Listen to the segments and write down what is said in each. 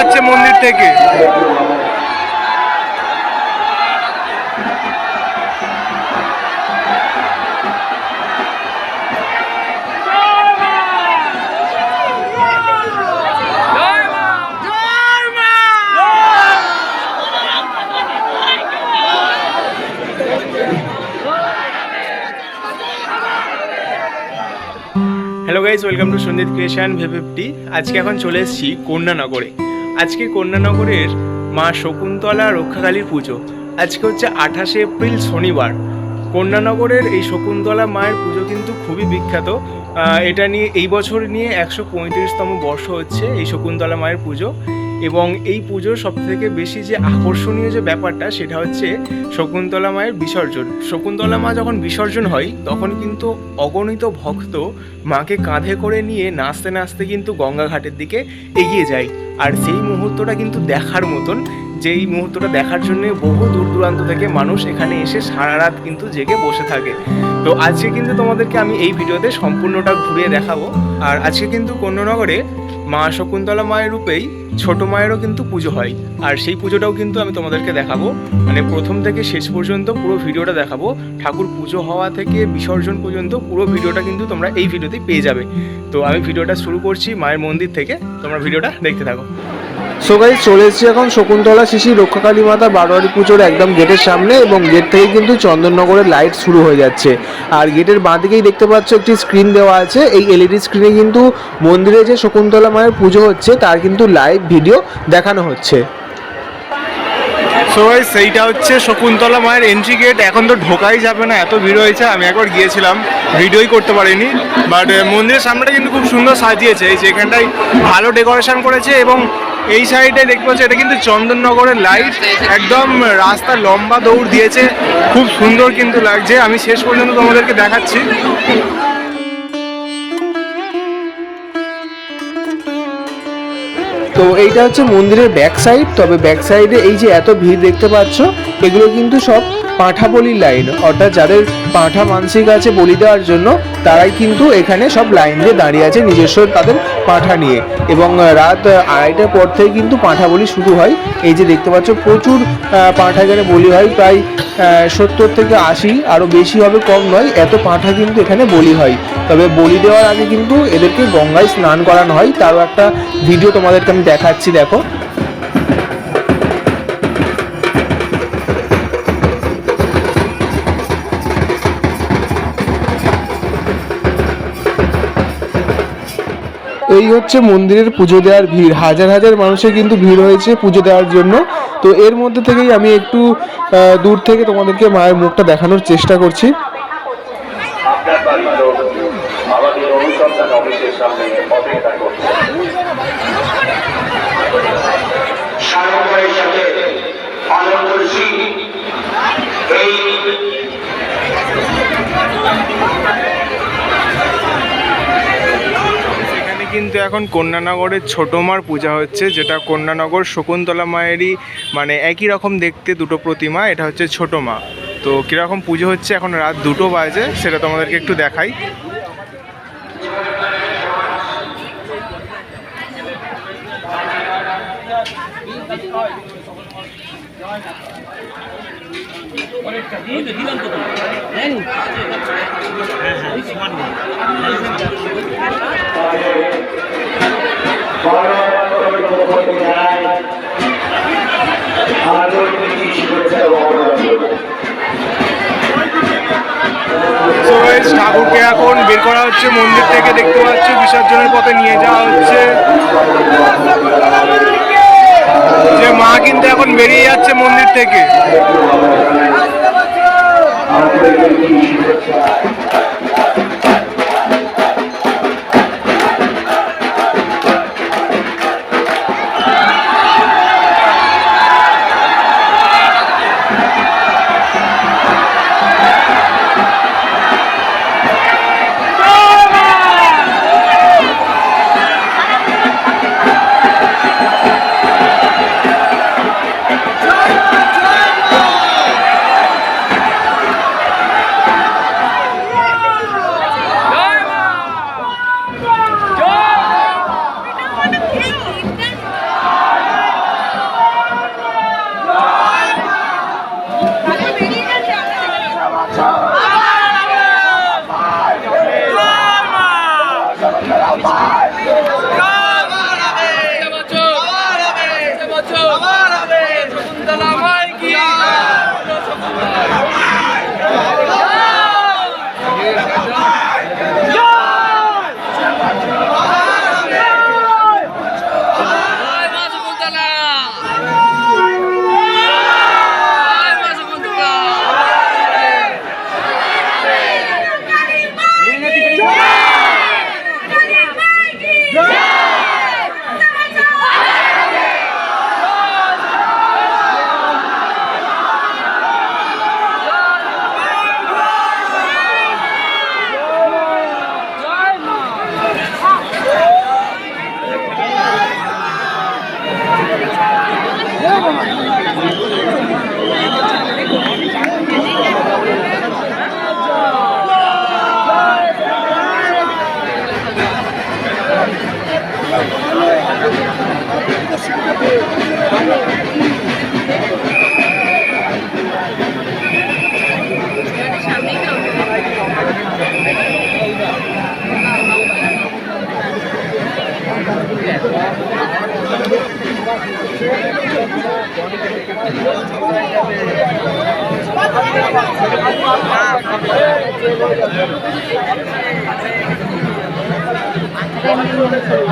যাচ্ছে মন্দির থেকে। Hello guys welcome to Sandeep creation ভেভেপটি আজকে এখন চলে এসেছি কন্যানগরে। আজকে কন্যানগরের মা শকুন্তলা রক্ষাকালীর পুজো। আজকে হচ্ছে আঠাশে এপ্রিল শনিবার। কন্যানগরের এই শকুন্তলা মায়ের পুজো কিন্তু খুবই বিখ্যাত। এটা নিয়ে এই বছর নিয়ে একশো পঁয়ত্রিশতম বর্ষ হচ্ছে এই শকুন্তলা মায়ের পুজো। এবং এই পুজোর সব থেকে বেশি যে আকর্ষণীয় যে ব্যাপারটা, সেটা হচ্ছে শকুন্তলা মায়ের বিসর্জন। শকুন্তলা মা যখন বিসর্জন হয়, তখন কিন্তু অগণিত ভক্ত মাকে কাঁধে করে নিয়ে নাচতে নাচতে কিন্তু গঙ্গা ঘাটের দিকে এগিয়ে যায়। আর সেই মুহূর্তটা কিন্তু দেখার মতন যেই মুহূর্তটা দেখার জন্য বহু দূর দূরান্ত থেকে মানুষ এখানে এসে সারা রাত কিন্তু জেগে বসে থাকে। তো আজকে কিন্তু তোমাদেরকে আমি এই ভিডিওতে সম্পূর্ণটা ঘুরিয়ে দেখাবো। আর আজকে কিন্তু কন্যনগরে মা শকুন্তলা মায়ের রূপেই ছোট মায়েরও কিন্তু পুজো হয়। আর সেই পুজোটাও কিন্তু আমি তোমাদেরকে দেখাবো। মানে প্রথম থেকে শেষ পর্যন্ত পুরো ভিডিওটা দেখাবো। ঠাকুর পুজো হওয়া থেকে বিসর্জন পর্যন্ত পুরো ভিডিওটা কিন্তু তোমরা এই ভিডিওতেই পেয়ে যাবে। তো আমি ভিডিওটা শুরু করছি মায়ের মন্দির থেকে। তোমরা ভিডিওটা দেখতে থাকো। সো গাইজ চলে এসেছি এখন শকুন্তলা শিশি রক্ষাকালী মাতা, বারোয়ারি পুজোর একদম গেটের সামনে এবং গেট থেকে কিন্তু চন্দননগরের লাইট শুরু হয়ে যাচ্ছে। আর গেটের বাঁ দিকেই দেখতে পাচ্ছ একটি স্ক্রিন দেওয়া আছে। এই এলইডি স্ক্রিনে কিন্তু মন্দিরে যে শকুন্তলা মায়ের পুজো হচ্ছে, তার কিন্তু লাইভ ভিডিও দেখানো হচ্ছে। সো ভাই সেইটা হচ্ছে শকুন্তলা মায়ের এন্ট্রি গেট এখন তো ঢোকাই যাবে না, এত ভিড় হয়েছে, আমি একবার গিয়েছিলাম, ভিডিওই করতে পারিনি। বাট মন্দিরের সামনেটা কিন্তু খুব সুন্দর সাজিয়েছে, এই যে এখানটায় ভালো ডেকোরেশন করেছে এবং এই সাইডে দেখতে পাচ্ছি, এটা কিন্তু চন্দননগরের লাইট একদম রাস্তা লম্বা দৌড় দিয়েছে, খুব সুন্দর কিন্তু লাগছে। আমি শেষ পর্যন্ত তোমাদেরকে দেখাচ্ছি। তো এইটা হচ্ছে মন্দিরের ব্যাক সাইড তবে ব্যাক সাইডে এই যে এত ভিড় দেখতে পাচ্ছ, এগুলো কিন্তু সব পাঁঠা বলির লাইন অর্থাৎ যাদের পাঁঠা মানসিক আছে বলি দেওয়ার জন্য, তারাই কিন্তু এখানে সব লাইন দিয়ে দাঁড়িয়ে আছে নিজস্ব তাদের পাঁঠা নিয়ে। এবং রাত আড়াইটার পর থেকে কিন্তু পাঁঠা বলি শুরু হয়। এই যে দেখতে পাচ্ছ, প্রচুর পাঁঠা এখানে বলি হয়। প্রায় সত্তর থেকে আশি আরও বেশি হবে, কম নয়, এত পাঁঠা কিন্তু এখানে বলি হয়। তবে বলি দেওয়ার আগে কিন্তু এদেরকে গঙ্গায় স্নান করানো হয়। তারও একটা ভিডিও তোমাদেরকে আমি দেখাচ্ছি, দেখো। এই হচ্ছে মন্দিরের পুজো দেওয়ার ভিড়। হাজার হাজার মানুষের কিন্তু ভিড় হয়েছে পুজো দেওয়ার জন্য। তো এর মধ্যে থেকেই আমি একটু দূর থেকে তোমাদেরকে মায়ের মুখটা দেখানোর চেষ্টা করছি। আমাদের অনুসন্ধান অফিসের সামনে অপেক্ষা করছে সারঙ্গের সাথে আনন্দ সিং এই এখানে কিন্তু এখন কন্যানগরের ছোটো মার পূজা হচ্ছে যেটা কন্যানগর শকুন্তলা মায়েরই মানে একই রকম দেখতে দুটো প্রতিমা এটা হচ্ছে ছোটো মা। তো কীরকম পুজো হচ্ছে এখন রাত দুটো বাজে সেটা তোমাদেরকে একটু দেখাই। guys, ঠাকুরকে এখন বের করা হচ্ছে মন্দির থেকে দেখতে পাচ্ছি বিসর্জনের পথে নিয়ে যাওয়া হচ্ছে। মন্দির থেকে। বেরিয়ে যাচ্ছে মন্দির থেকে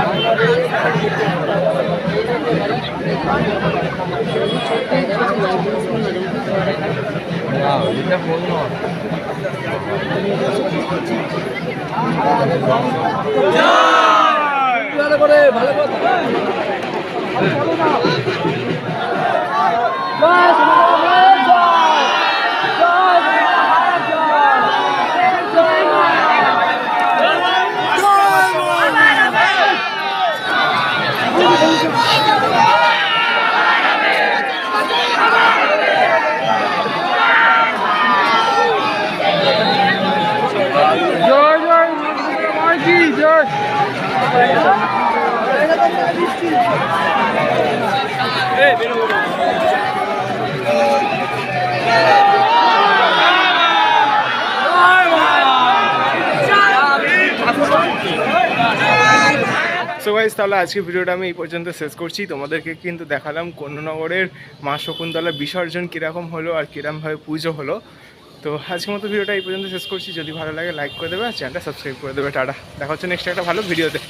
সো গাইজ তাহলে আজকে ভিডিওটা আমি এই পর্যন্ত শেষ করছি। তোমাদেরকে কিন্তু দেখালাম কন্যনগরের মা শকুন্তলা বিসর্জন কীরকম হলো আর কীরকমভাবে পুজো হলো। তো আজকের মতো ভিডিওটা এই পর্যন্ত শেষ করছি। যদি ভালো লাগে লাইক করে দেবে আর চ্যানেলটা সাবস্ক্রাইব করে দেবে। টাটা। দেখা হচ্ছে নেক্সট একটা ভালো ভিডিওতে।